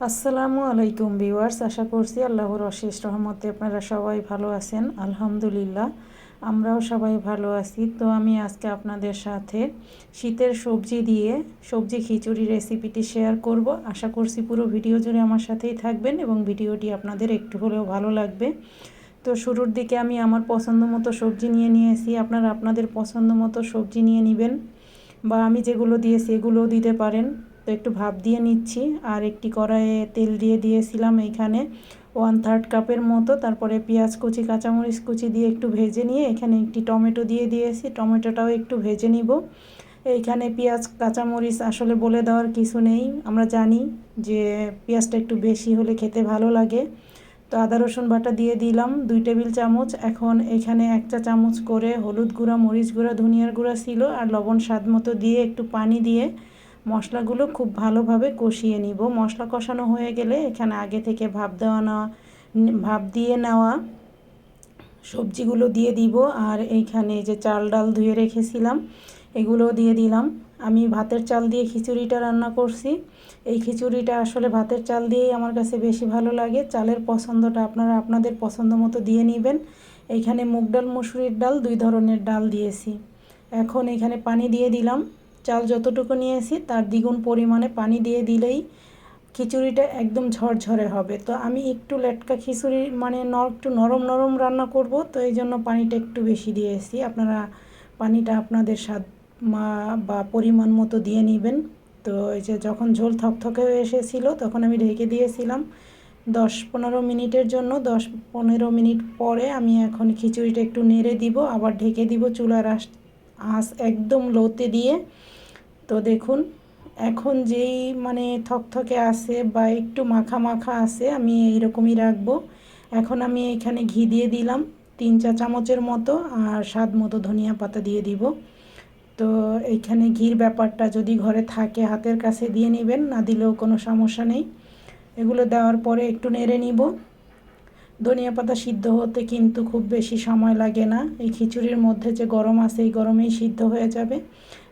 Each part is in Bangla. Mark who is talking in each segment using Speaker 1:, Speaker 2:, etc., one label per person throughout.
Speaker 1: আসসালামু আলাইকুম ভিউয়ার্স, আশা করছি আল্লাহর অশেষ রহমতে আপনারা সবাই ভালো আছেন। আলহামদুলিল্লাহ, আমরাও সবাই ভালো আছি। তো আমি আজকে আপনাদের সাথে শীতের সবজি দিয়ে সবজি খিচুড়ি রেসিপিটি শেয়ার করব। আশা করছি পুরো ভিডিও জুড়ে আমার সাথেই থাকবেন এবং ভিডিওটি আপনাদের একটু হলেও ভালো লাগবে। তো শুরুর দিকে আমি আমার পছন্দ মতো সবজি নিয়ে নিয়েছি। আপনারা আপনাদের পছন্দ মতো সবজি নিয়ে নেবেন বা আমি যেগুলো দিয়েছি এগুলোও দিতে পারেন। তো একটু ভাপ দিয়ে নিচ্ছি। আর একটি কড়াইয়ে তেল দিয়ে দিয়েছিলাম এইখানে ওয়ান থার্ড কাপের মতো। তারপরে পেঁয়াজ কুচি, কাঁচামরিচ কুচি দিয়ে একটু ভেজে নিয়ে এখানে একটি টমেটো দিয়ে দিয়েছি। টমেটোটাও একটু ভেজে নিব। এইখানে পেঁয়াজ, কাঁচামরিচ আসলে বলে দেওয়ার কিছু নেই। আমরা জানি যে পেঁয়াজটা একটু বেশি হলে খেতে ভালো লাগে। তো আদা, রসুন বাটা দিয়ে দিলাম দুই টেবিল চামচ। এখন এখানে একটা চামচ করে হলুদ গুঁড়া, মরিচ গুঁড়া, ধনিয়ার গুঁড়া ছিল। আর লবণ স্বাদ মতো দিয়ে একটু পানি দিয়ে মশলাগুলো খুব ভালোভাবে কষিয়ে নিব। মশলা কষানো হয়ে গেলে এখানে আগে থেকে ভাপ দেওয়া নেওয়া ভাপ দিয়ে নেওয়া সবজিগুলো দিয়ে দিব। আর এইখানে যে চাল ডাল ধুয়ে রেখেছিলাম এগুলোও দিয়ে দিলাম। আমি ভাতের চাল দিয়ে খিচুড়িটা রান্না করছি। এই খিচুড়িটা আসলে ভাতের চাল দিয়েই আমার কাছে বেশি ভালো লাগে। চালের পছন্দটা আপনারা আপনাদের পছন্দ মতো দিয়ে নেবেন। এইখানে মুগ ডাল, মুসুরির ডাল, দুই ধরনের ডাল দিয়েছি। এখন এখানে পানি দিয়ে দিলাম। চাল যতটুকু নিয়েছি, তার দ্বিগুণ পরিমাণে পানি দিয়ে দিলেই খিচুড়িটা একদম ঝরঝরে হবে। তো আমি একটু লেটকা খিচুড়ি মানে একটু নরম নরম রান্না করব, তো এই জন্য পানিটা একটু বেশি দিয়েছি। আপনারা পানিটা আপনাদের স্বাদ বা পরিমাণ মতো দিয়ে নেবেন। তো এই যে যখন ঝোল থকথকে হয়ে এসেছিল, তখন আমি ঢেকে দিয়েছিলাম দশ পনেরো মিনিটের জন্য। দশ পনেরো মিনিট পরে আমি এখন খিচুড়িটা একটু নেড়ে দিব, আবার ঢেকে দিব চুলার আস আঁচ একদম লোতে দিয়ে। তো দেখুন, এখন যেই মানে থকথকে আছে বা একটু মাখা মাখা আছে, আমি এইরকমই রাখব। এখন আমি এখানে ঘি দিয়ে দিলাম, তিন চা চামচের মতো, আর স্বাদ মতো ধনিয়া পাতা দিয়ে দিব। তো এইখানে ঘির ব্যাপারটা যদি ঘরে থাকে, হাতের কাছে দিয়ে নেবেন, না দিলেও কোনো সমস্যা নেই। এগুলো দেওয়ার পরে একটু নেড়ে নিব। ধনিয়া পাতা সিদ্ধ হতে কিন্তু খুব বেশি সময় লাগে না। এই খিচুড়ির মধ্যে যে গরম আছে, এই গরমেই সিদ্ধ হয়ে যাবে।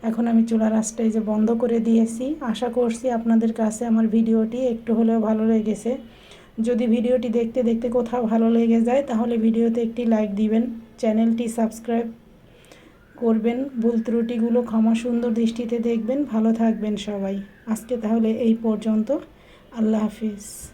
Speaker 1: এখন আমি চুলার আঁচটা যে বন্ধ করে দিয়েছি। আশা করছি আপনাদের কাছে আমার ভিডিওটি একটু হলেও ভালো লেগেছে। যদি ভিডিওটি দেখতে দেখতে কোথাও ভালো লেগে যায়, তাহলে ভিডিওতে একটি লাইক দিবেন, চ্যানেলটি সাবস্ক্রাইব করবেন, ভুল ত্রুটিগুলো ক্ষমা সুন্দর দৃষ্টিতে দেখবেন। ভালো থাকবেন সবাই। আজকে তাহলে এই পর্যন্ত। আল্লাহ হাফিজ।